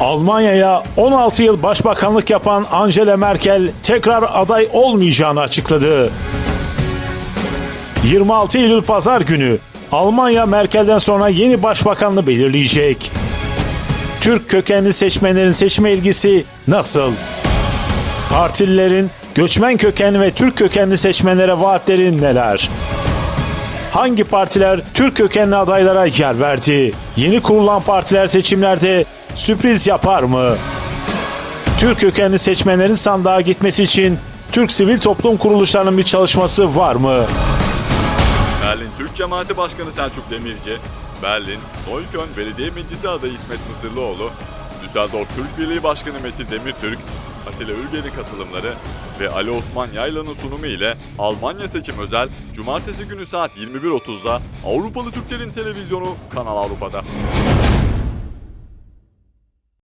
Almanya'ya 16 yıl başbakanlık yapan Angela Merkel tekrar aday olmayacağını açıkladı. 26 Eylül pazar günü Almanya Merkel'den sonra yeni başbakanını belirleyecek. Türk kökenli seçmenlerin seçme ilgisi nasıl? Partililerin göçmen kökenli ve Türk kökenli seçmenlere vaatleri neler? Hangi partiler Türk kökenli adaylara yer verdi? Yeni kurulan partiler seçimlerde sürpriz yapar mı? Türk kökenli seçmenlerin sandığa gitmesi için Türk sivil toplum kuruluşlarının bir çalışması var mı? Berlin Türk Cemaati Başkanı Selçuk Demirci, Berlin, Neukölln Belediye Meclisi adayı İsmet Mısırlıoğlu, Düsseldorf Türk Birliği Başkanı Metin Demirtürk, Atilla Ülger'in katılımları ve Ali Osman Yaylan'ın sunumu ile Almanya Seçim Özel, Cumartesi günü saat 21.30'da Avrupalı Türklerin Televizyonu Kanal Avrupa'da.